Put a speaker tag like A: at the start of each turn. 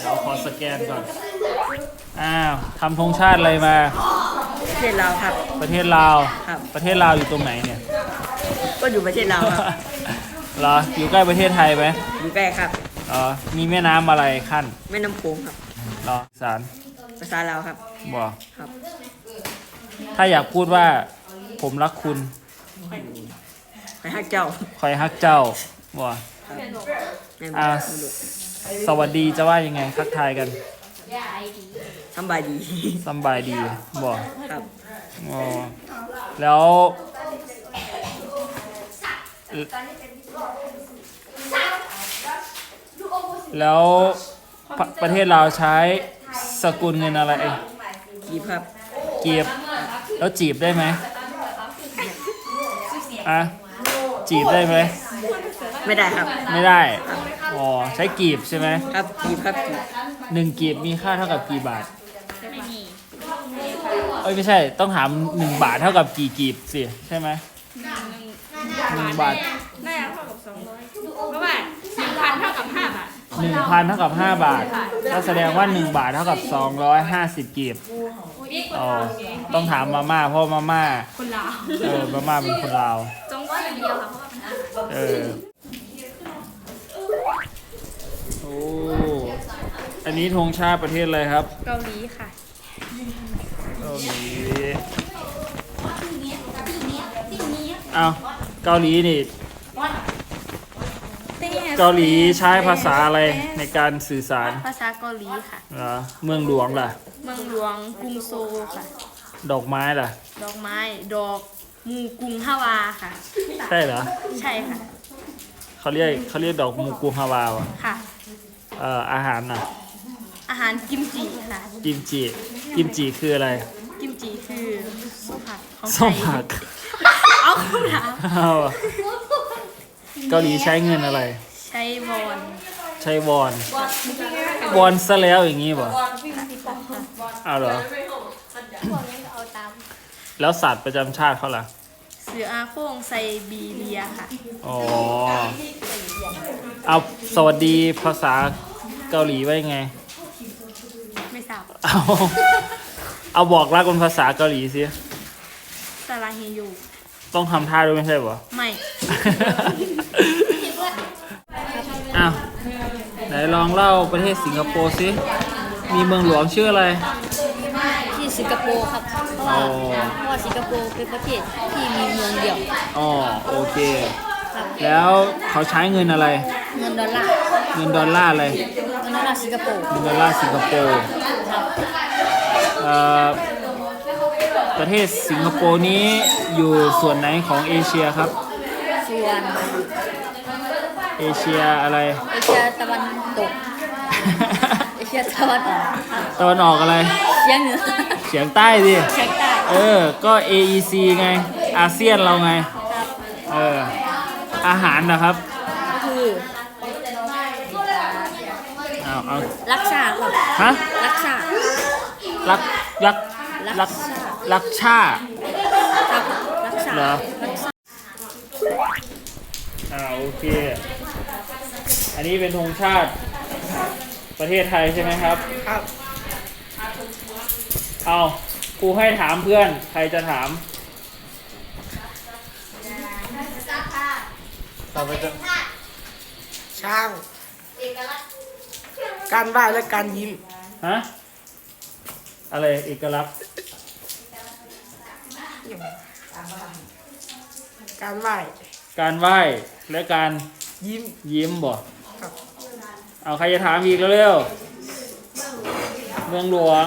A: เดี๋ยวขอสแกนก่อน อ้าวทำธงชาติอะไรมา
B: ประเทศลาวครับ
A: ประเทศลาว
B: ครับ
A: ประเทศลาวอยู่ตรงไหนเนี่ย
B: ก็อยู่ประเทศลาวครับ
A: เหรอ อยู่ใกล้ประเทศไทยไหม
B: อยู่ใกล้ครับ
A: เหรอ มีแม่น้ำอะไรขั้น
B: แม่น้ำโขงครับ
A: เหรอสาร
B: ภาษาลาวครับ
A: บอก
B: ครับ
A: ถ้าอยากพูดว่า ผมรักคุณ
B: ไปฮักเจ้า
A: คอยฮักเจ้าบอก
B: แม่น
A: อ่า
B: บ่รู้
A: สวัสดีจะว่ายังไงทักทายกัน
B: สำบายดี
A: สำบายดีบอก
B: ครับ
A: อ๋อแล้วแล้วประประเทศเราวใช้สกุลเงินอะไร
B: กีบครับ
A: จีบแล้วจีบได้ไหมอะจีบได้ไหม
B: ไม่ได้ครับ
A: ไม่ได้ อ๋อใช้กีบใช่ไหม
B: ครับกีบครับกีบ
A: หนึ่งกีบมีค่าเท่ากับกี่บาทเอ้ยไม่ใช่ต้องถามหนึ่งบาทเท่ากับกี่กีบสิใช่ไหมหนึ่งบาท
C: น่าจะเท่ากับสองร้อยเพราะว่าหนึ่งพันเท่ากับห้าบาท
A: หนึ่งพันเท่ากับห้าบาทก็แสดงว่าหนึ่งบาทเท่ากับสองร้อยห้าสิบกีบอ๋อต้องถามมาม่าเพราะมาม่า
C: คนลาว
A: เออมาม่าเป็นคนลาว
C: จงว่าอย่างเดียวค่ะเพราะว่ามัน
A: เออโอ้ อันนี้ธงชาติประเทศอะไรครับ
C: เกาหลีค่ะ
A: เกาหลีเอาเกาหลีนี่ เกาหลีใช้ภาษาอะไรในการสื่อสาร
C: ภาษาเกาหลีค่ะ
A: เหรอเมืองหลวงล่ะ
C: เมืองหลวงกรุงโซลค่ะ
A: ดอกไม้ล่ะ
C: ดอกไม้ดอกมูกรุงฮาวาค่ะ
A: ใช่เหรอ
C: ใช่ค่ะ
A: เขาเรียกเขาเรียกดอกมูกูฮาวาวะ
C: ค่ะ
A: เอ่ออาหารน่ะ
C: อา หารกิมจิค่ะ
A: กิมจิ กิมจิคืออะไร
C: กิมจิคือส้มผักของไท
A: ส้ม
C: ย
A: ผัก
C: เอาคำถาม
A: เอาอะเกาหลีใช้เงินอะไร
C: ใช้บอล
A: ใช้วอน วอนซะแล้วอย่างงี้บ่เอาเหรอแล้วสัตว์ประจำชาติเขาล่ะ
C: เสืออาโค้งไซบีเรียค่ะ
A: อ๋อ เอาสวัสดีภาษาเกาหลีไว้ไง
C: ไม่ทราบ
A: เอาเอาบอกรักเป็นภาษาเกาหลีสิ
C: ซาลาเฮยู
A: ต้องทำท่าด้วยไม่ใช่บ่
C: ไม่
A: อ้าวไหนลองเล่าประเทศสิงคโปร์สิ มีเมืองหลวงชื่ออะไร
D: ที่สิงคโปร์ครับ เพราะว่า
A: อ๋อ
D: เพราะว่าสิงคโปร์เป็นประเทศที่มีเมืองเดียว
A: อ๋อโอเคแล้วเขาใช้เงินอะไร
D: เงินดอลลาร์
A: เงินดอลลาร์อะไร
D: เงินดอลลาร์สิงคโปร์
A: เงินดอลลาร์สิงคโปร์เอ่อ ประเทศสิงคโปร์นี้อยู่ส่วนไหนของเอเชียครับ
D: ส่วน
A: เอเชียอะไร
D: เอเชียตะวันตก เอเชียตะวันออกครับ
A: ตะวันออกอะไร
D: เชียงเหนือ
A: เฉียงใต้ดิ
D: เชียงใต้
A: เออ ก็ AEC ไง อาเซียนเราไง เออ อาหารนะครับ
D: ก็คือ
A: เอาเอา
D: รักชาติครับ
A: ฮะ
D: รักชาติ
A: รักรักรักรักชาติ
D: ครับรักชาติ
A: เหรอ
D: รักชาติ
A: อ่าโอเค อันนี้เป็นธงชาติประเทศไทยใช่ไหมครับ
B: ครับ
A: เอาครูให้ถามเพื่อน ใครจะถาม ต่อไปจะ
B: ช้าง การไหว้และการยิ้ม
A: ฮะ อะไรเอกลักษณ์
B: การไหว้
A: การไหว้และการ
B: ยิ้ม
A: ยิ้มบ่
B: ครับ
A: เอาใครจะถามอีกเร็วๆเมืองหลวง